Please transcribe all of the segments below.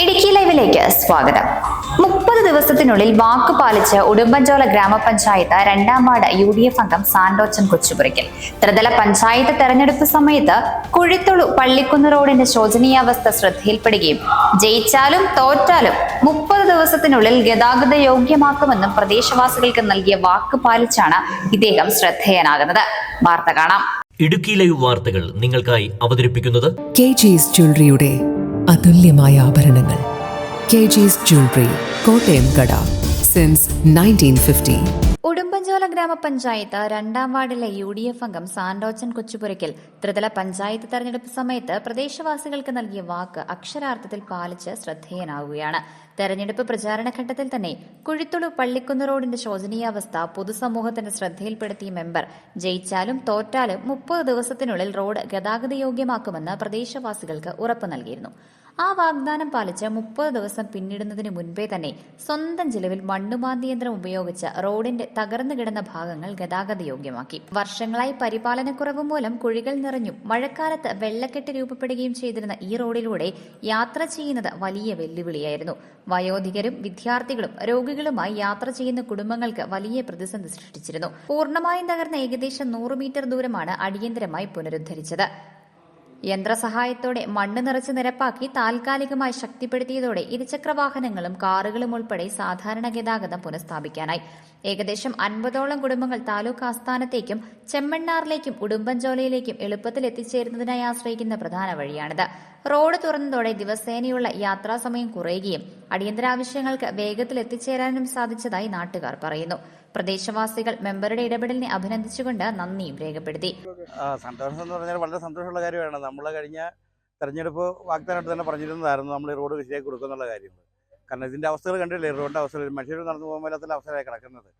ഇടുക്കി ലൈവിലേക്ക് സ്വാഗതം. മുപ്പത് ദിവസത്തിനുള്ളിൽ വാക്ക് പാലിച്ച് ഉടുമ്പൻചോല ഗ്രാമപഞ്ചായത്ത് രണ്ടാം വാർഡ് യു ഡി എഫ് അംഗം സാന്റോച്ചൻ കൊച്ചുപുരയ്ക്കൽ. ത്രിതല പഞ്ചായത്ത് തെരഞ്ഞെടുപ്പ് സമയത്ത് കുഴിത്തുളു പള്ളിക്കുന്ന് റോഡിന്റെ ശോചനീയാവസ്ഥ ശ്രദ്ധയിൽപ്പെടുകയും ജയിച്ചാലും തോറ്റാലും മുപ്പത് ദിവസത്തിനുള്ളിൽ ഗതാഗത യോഗ്യമാക്കുമെന്നും പ്രദേശവാസികൾക്ക് നൽകിയ വാക്ക് പാലിച്ചാണ് ഇദ്ദേഹം ശ്രദ്ധേയനാകുന്നത്. വാർത്ത കാണാം. ഇടുക്കി ലൈവ് വാർത്തകൾ നിങ്ങൾക്കായി അവതരിപ്പിക്കുന്നത് കെ ജീസ് ജ്വല്ലറിയുടെ അതുല്യമായ ആഭരണങ്ങൾ. കെ ജീസ് ജ്വല്ലറി കോട്ടയം കട സിൻസ് നയന്റീൻ ഫിഫ്റ്റി ഉടുമ്പൻചോല ഗ്രാമപഞ്ചായത്ത് രണ്ടാം വാർഡിലെ യു ഡി എഫ് അംഗം സാന്റോച്ചൻ കൊച്ചുപുരയ്ക്കൽ ത്രിതല പഞ്ചായത്ത് തെരഞ്ഞെടുപ്പ് സമയത്ത് പ്രദേശവാസികൾക്ക് നൽകിയ വാക്ക് അക്ഷരാർത്ഥത്തിൽ പാലിച്ച് ശ്രദ്ധേയനാവുകയാണ്. തെരഞ്ഞെടുപ്പ് പ്രചാരണഘട്ടത്തിൽ തന്നെ കുഴിത്തുളു പള്ളിക്കുന്ന് റോഡിന്റെ ശോചനീയാവസ്ഥ പൊതുസമൂഹത്തിന്റെ ശ്രദ്ധയിൽപ്പെടുത്തിയ മെമ്പർ ജയിച്ചാലും തോറ്റാലും മുപ്പത് ദിവസത്തിനുള്ളിൽ റോഡ് ഗതാഗത യോഗ്യമാക്കുമെന്ന് പ്രദേശവാസികൾക്ക് ഉറപ്പ് നൽകിയിരുന്നു. ആ വാഗ്ദാനം പാലിച്ച് മുപ്പത് ദിവസം പിന്നിടുന്നതിന് മുൻപേ തന്നെ സ്വന്തം ചിലവിൽ മണ്ണുമാന്തി യന്ത്രം ഉപയോഗിച്ച് റോഡിന്റെ തകർന്നു കിടന്ന ഭാഗങ്ങൾ ഗതാഗത യോഗ്യമാക്കി. വർഷങ്ങളായി പരിപാലനക്കുറവ് മൂലം കുഴികൾ നിറഞ്ഞും മഴക്കാലത്ത് വെള്ളക്കെട്ട് രൂപപ്പെടുകയും ചെയ്തിരുന്ന ഈ റോഡിലൂടെ യാത്ര ചെയ്യുന്നത് വലിയ വെല്ലുവിളിയായിരുന്നു. വയോധികരും വിദ്യാർത്ഥികളും രോഗികളുമായി യാത്ര ചെയ്യുന്ന കുടുംബങ്ങൾക്ക് വലിയ പ്രതിസന്ധി സൃഷ്ടിച്ചിരുന്നു. പൂർണമായും തകർന്ന ഏകദേശം നൂറ് മീറ്റർ ദൂരമാണ് അടിയന്തരമായി പുനരുദ്ധരിച്ചത്. യന്ത്രസഹായത്തോടെ മണ്ണ് നിറച്ച് നിരപ്പാക്കി താൽക്കാലികമായി ശക്തിപ്പെടുത്തിയതോടെ ഇരുചക്ര വാഹനങ്ങളും കാറുകളും ഉൾപ്പെടെ സാധാരണ ഗതാഗതം പുനഃസ്ഥാപിക്കാനായി. ഏകദേശം അൻപതോളം കുടുംബങ്ങൾ താലൂക്ക് ആസ്ഥാനത്തേക്കും ചെമ്മണ്ണാറിലേക്കും ഉടുമ്പൻചോലയിലേക്കും എളുപ്പത്തിൽ എത്തിച്ചേരുന്നതിനായി ആശ്രയിക്കുന്ന പ്രധാന വഴിയാണിത്. റോഡ് തുറന്നതോടെ ദിവസേനയുള്ള യാത്രാസമയം കുറയുകയും അടിയന്തരാവശ്യങ്ങൾക്ക് വേഗത്തിൽ എത്തിച്ചേരാനും സാധിച്ചതായി നാട്ടുകാർ പറയുന്നു. പ്രദേശവാസികൾ മെമ്പറുടെ ഇടപെടലിനെ അഭിനന്ദിച്ചുകൊണ്ട് നന്ദിയും രേഖപ്പെടുത്തി. സന്തോഷം എന്ന് പറഞ്ഞാൽ വളരെ സന്തോഷമുള്ള കാര്യമാണ്. നമ്മൾ കഴിഞ്ഞ തെരഞ്ഞെടുപ്പ് വാഗ്ദാനമായിട്ട് തന്നെ പറഞ്ഞിരുന്നതായിരുന്നു നമ്മൾ ഈ റോഡ് ശരിയാക്കി കൊടുക്കുന്നുള്ള കാര്യങ്ങൾ കാരണം ഇതിന്റെ അവസ്ഥകൾ കണ്ടില്ലേ? റോഡിന്റെ അവസ്ഥകൾ മനുഷ്യർ നടന്നു പോകാൻ മേലാത്ത അവസ്ഥയിലായി കിടക്കുന്നത്.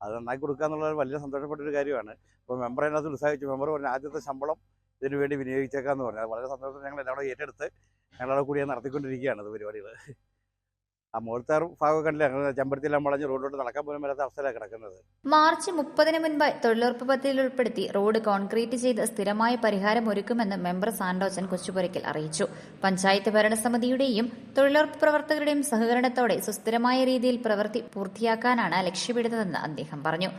അത് നന്നായി കൊടുക്കുക എന്നുള്ളത് വലിയ സന്തോഷപ്പെട്ടൊരു കാര്യമാണ്. ഇപ്പോൾ മെമ്പർ അതിനകത്ത് ഉത്സാഹിച്ചു മെമ്പർ പറഞ്ഞു ആദ്യത്തെ ശമ്പളം ഇതിനു വേണ്ടി വിനിയോഗിച്ചേക്കാന്ന് പറഞ്ഞു. അത് വളരെ സന്തോഷം ഞങ്ങൾ എല്ലാവരും ഏറ്റെടുത്ത് ഞങ്ങളവിടെ കൂടി നടത്തിക്കൊണ്ടിരിക്കുകയാണ് അത് പരിപാടികൾ ആ മുഹൂർത്താർ ഭാഗം കണ്ടില്ല? ചെമ്പരത്തിയെല്ലാം വളഞ്ഞ് റോഡിലോട്ട് നടക്കാൻ പോലും വരാത്ത അവസ്ഥയിലാണ് കിടക്കുന്നത്. മാർച്ച് മുപ്പതിന് മുൻപ് തൊഴിലുറപ്പ് പദ്ധതിയിൽ ഉൾപ്പെടുത്തി റോഡ് കോൺക്രീറ്റ് ചെയ്ത് സ്ഥിരമായ പരിഹാരം ഒരുക്കുമെന്ന് മെമ്പർ സാന്റോച്ചൻ കൊച്ചുപുരയ്ക്കൽ അറിയിച്ചു. പഞ്ചായത്ത് ഭരണസമിതിയുടെയും തൊഴിലുറപ്പ് പ്രവർത്തകരുടെയും സഹകരണത്തോടെ സുസ്ഥിരമായ രീതിയിൽ പ്രവൃത്തി പൂർത്തിയാക്കാനാണ് ലക്ഷ്യമിടുന്നതെന്ന് അദ്ദേഹം പറഞ്ഞു.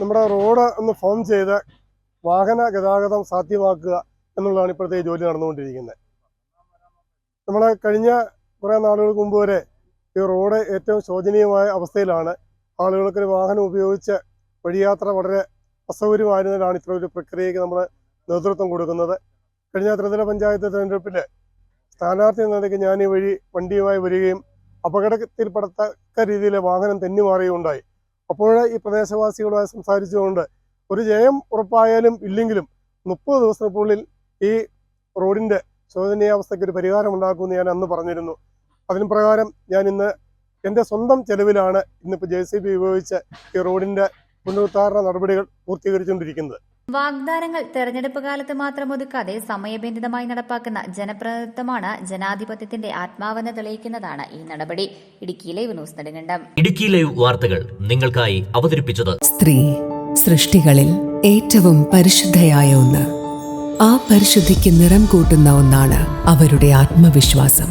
നമ്മുടെ റോഡ് ഒന്ന് ഫോം ചെയ്ത് വാഹന ഗതാഗതം സാധ്യമാക്കുക എന്നുള്ളതാണ് ഇപ്പോഴത്തെ ജോലി നടന്നുകൊണ്ടിരിക്കുന്നത്. നമ്മൾ കഴിഞ്ഞ കുറേ നാളുകൾക്ക് മുമ്പ് വരെ ഈ റോഡ് ഏറ്റവും ശോചനീയമായ അവസ്ഥയിലാണ്. ആളുകൾക്ക് ഒരു വാഹനം ഉപയോഗിച്ച് വഴിയാത്ര വളരെ അസൗകര്യമായിരുന്നതിനാണ് ഇത്ര ഒരു പ്രക്രിയയ്ക്ക് നമ്മൾ നേതൃത്വം കൊടുക്കുന്നത്. കഴിഞ്ഞ ത്രിതല പഞ്ചായത്ത് തിരഞ്ഞെടുപ്പിൽ സ്ഥാനാർത്ഥി എന്ന നിലയ്ക്ക് ഞാൻ ഈ വഴി വണ്ടിയുമായി വരികയും അപകടത്തിൽപ്പെടത്തക്ക രീതിയിൽ വാഹനം തെന്നിമാറുകയുണ്ടായി അപ്പോൾ ഈ പ്രദേശവാസികളുമായി സംസാരിച്ചുകൊണ്ട് ഒരു ജയം ഉറപ്പായാലും ഇല്ലെങ്കിലും മുപ്പത് ദിവസത്തിനുള്ളിൽ ഈ റോഡിന്റെ ശോചനീയാവസ്ഥയ്ക്ക് ഒരു പരിഹാരം ഉണ്ടാക്കുമെന്ന് ഞാൻ അന്ന് പറഞ്ഞിരുന്നു. അതിന് പ്രകാരം ഞാൻ ഇന്ന് എന്റെ സ്വന്തം ചെലവിലാണ് ഇന്നിപ്പോൾ ജെ സി ബി ഉപയോഗിച്ച് ഈ റോഡിന്റെ പുനരുദ്ധാരണ നടപടികൾ പൂർത്തീകരിച്ചുകൊണ്ടിരിക്കുന്നത്. വാഗ്ദാനങ്ങൾ തെരഞ്ഞെടുപ്പ് കാലത്ത് മാത്രം ഒതുക്കാതെ സമയബന്ധിതമായി നടപ്പാക്കുന്ന ജനപ്രതിനിധിത്വമാണ് ജനാധിപത്യത്തിന്റെ ആത്മാവെന്ന് തെളിയിക്കുന്നതാണ് ഈ നടപടി. Idukki live news Nedumkandam. Idukki live വാർത്തകൾ നിങ്ങൾക്കായി അവതരിപ്പിച്ചത് സ്ത്രീ സൃഷ്ടികളിൽ ഏറ്റവും പരിശുദ്ധയായ ഒന്ന്. ആ പരിശുദ്ധിക്ക് നിറം കൂട്ടുന്ന ഒന്നാണ് അവരുടെ ആത്മവിശ്വാസം.